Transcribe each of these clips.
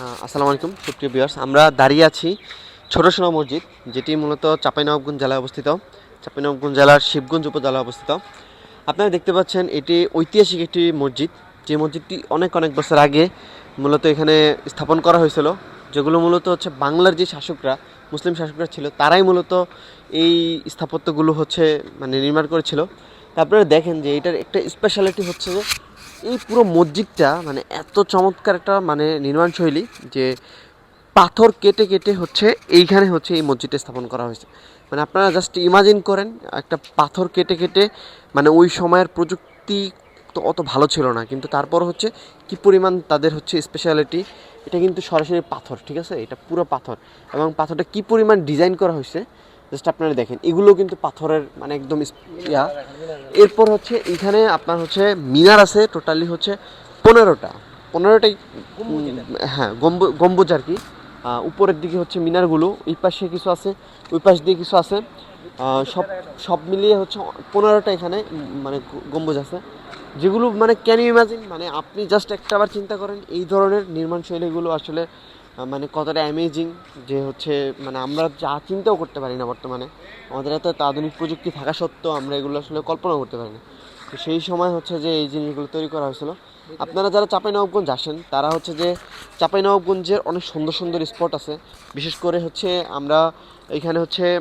আসসালামু আলাইকুম, সুপ্রিয় বিয়ার্স আমরা দাঁড়িয়ে আছি ছোট সোনা মসজিদ, যেটি মূলত চাঁপাইনবাবগঞ্জ জেলায় অবস্থিত। চাঁপাইনবাবগঞ্জ জেলার শিবগঞ্জ উপজেলায় অবস্থিত। আপনারা দেখতে পাচ্ছেন, এটি ঐতিহাসিক একটি মসজিদ। যে মসজিদটি অনেক অনেক বছর আগে মূলত এখানে স্থাপন করা হয়েছিল, যেগুলো মূলত হচ্ছে বাংলার যে শাসকরা, মুসলিম শাসকরা ছিল, তারাই মূলত এই স্থাপত্যগুলো হচ্ছে মানে নির্মাণ করেছিল। তারপরে দেখেন যে এটার একটা স্পেশালিটি হচ্ছে যে এই পুরো মসজিদটা মানে এত চমৎকার একটা মানে নির্মাণ শৈলী যে পাথর কেটে কেটে হচ্ছে এইখানে হচ্ছে এই মসজিদটা স্থাপন করা হয়েছে। মানে আপনারা জাস্ট ইমাজিন করেন, একটা পাথর কেটে কেটে মানে ওই সময়ের প্রযুক্তি তো অত ভালো ছিল না, কিন্তু তারপর হচ্ছে কি পরিমাণ তাদের হচ্ছে স্পেশালিটি এটা কিন্তু সরাসরি পাথর, ঠিক আছে? এটা পুরো পাথর। এবং পাথরটা কি পরিমাণ ডিজাইন করা হয়েছে জাস্ট আপনারা দেখেন, এগুলো কিন্তু পাথরের মানে একদম ইয়া। এরপর হচ্ছে এখানে আপনার হচ্ছে মিনার আছে টোটালি হচ্ছে পনেরোটা। পনেরোটাই হ্যাঁ গম্বু- গম্বুজ আর কি। উপরের দিকে হচ্ছে মিনারগুলো, এই পাশে কিছু আছে, ওই পাশ দিয়ে কিছু আছে। সব সব মিলিয়ে হচ্ছে পনেরোটা এখানে মানে গম্বুজ আছে। যেগুলো মানে ক্যান ইমাজিন মানে আপনি জাস্ট একটা বার চিন্তা করেন, এই ধরনের নির্মাণ শৈলীগুলো আসলে মানে কতটা অ্যামেজিং যে হচ্ছে মানে আমরা যা চিন্তাও করতে পারি না বর্তমানে। আমাদের এত আধুনিক প্রযুক্তি থাকা সত্ত্বেও আমরা এগুলো আসলে কল্পনা করতে পারি না। তো সেই সময় হচ্ছে যে এই জিনিসগুলো তৈরি করা হয়েছিল। আপনারা যারা চাঁপাইনবাবগঞ্জ আসেন, তারা হচ্ছে যে চাঁপাইনবাবগঞ্জের অনেক সুন্দর সুন্দর স্পট আছে। বিশেষ করে হচ্ছে আমরা এখানে হচ্ছে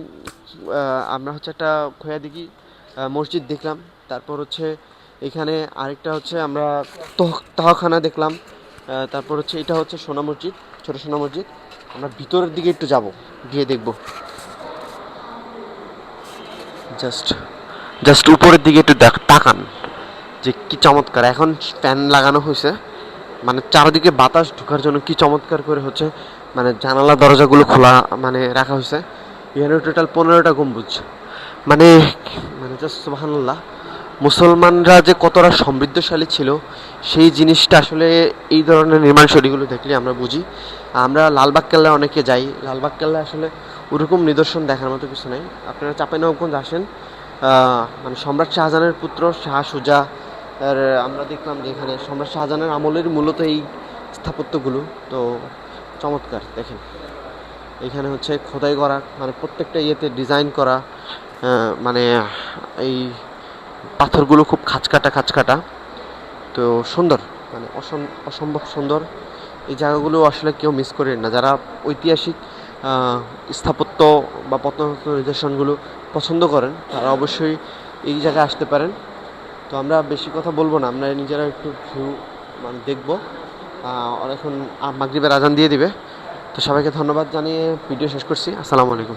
আমরা হচ্ছে একটা খোয়াদিঘি মসজিদ দেখলাম। তারপর হচ্ছে এখানে আরেকটা হচ্ছে আমরা তহ- তহখানা দেখলাম। তারপর হচ্ছে এটা হচ্ছে সোনা মসজিদ, ছোট সোনা মসজিদ। আমরা ভিতরের দিকে একটু যাব, গিয়ে দেখব। জাস্ট জাস্ট উপরের দিকে একটু দেখ তাকান, যে কি চমৎকার। এখন ফ্যান লাগানো হয়েছে। মানে চারদিকে বাতাস ঢোকার জন্য কি চমৎকার করে হচ্ছে মানে জানালা, দরজাগুলো খোলা মানে রাখা হয়েছে। এখানে টোটাল পনেরোটা গম্বুজ। মানে মানে জাস্ট সুবহানাল্লাহ। মুসলমানরা যে কতটা সমৃদ্ধশালী ছিল, সেই জিনিসটা আসলে এই ধরনের নির্মাণ শৈলীগুলো দেখলে আমরা বুঝি। আমরা লালবাগ কেল্লায় অনেকে যাই। লালবাগ কেল্লায় আসলে ওরকম নিদর্শন দেখার মতো কিছু নেই। আপনারা চাঁপাইনবাবগঞ্জ আসেন মানে সম্রাট শাহজাহানের পুত্র শাহ সুজা, আর আমরা দেখলাম যে এখানে সম্রাট শাহজাহানের আমলের মূলত এই স্থাপত্যগুলো। তো চমৎকার, দেখেন। এখানে হচ্ছে খোদাই করা মানে প্রত্যেকটা ইয়েতে ডিজাইন করা মানে এই পাথরগুলো খুব খাঁচকাটা খাঁচকাটা। তো সুন্দর মানে অসম- অসম্ভব সুন্দর। এই জায়গাগুলো আসলে কেউ মিস করেন না। যারা ঐতিহাসিক স্থাপত্য বা প্রত্নতত্ত্ব নিদর্শনগুলো পছন্দ করেন, তারা অবশ্যই এই জায়গায় আসতে পারেন। তো আমরা বেশি কথা বলব না, আমরা নিজেরা একটু ভিউ মানে দেখব। এখন মাগরিবের আজান দিয়ে দিবে। তো সবাইকে ধন্যবাদ জানিয়ে ভিডিও শেষ করছি। আসসালামু আলাইকুম।